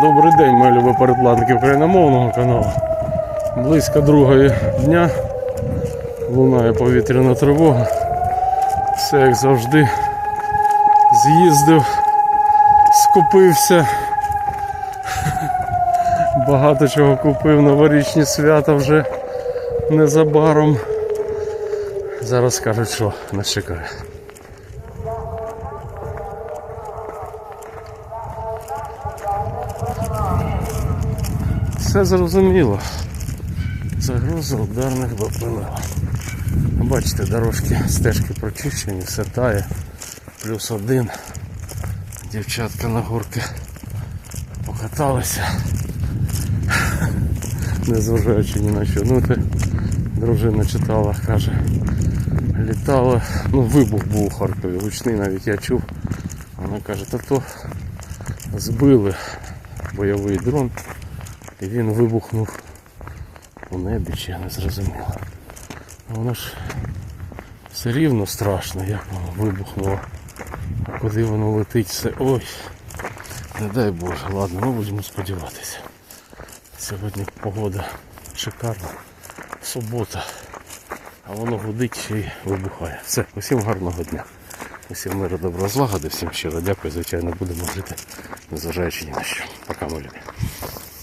Добрий день, мої любі передплатники україномовного каналу. Близько другої дня лунає повітряна тривога. Все як завжди. З'їздив, скупився. Багато чого купив, новорічні свята вже незабаром. Зараз скажуть, що нас чекає. Все зрозуміло. Загроза ударних БПЛА. Бачите, дорожки, стежки прочищені, все тає. Плюс один. Дівчатка на горки покаталися. Незважаючи ні на що. Ну ти дружина читала, каже. Літала, ну вибух був у Харкові, гучний навіть я чув. Вона каже, та то збили бойовий дрон і він вибухнув у небі, чи я не зрозуміло. Воно ж все рівно страшно, як воно вибухнуло. А куди воно летить, все. Ой. Не дай Боже, ладно, ми будемо сподіватися. Сьогодні погода шикарна. Субота. А воно гудить ще й вибухає. Все, усім гарного дня. Усім миру, доброго злагоди, всім щиро дякую. Звичайно, будемо жити, незважаючи ні на що. Пока, мої любі.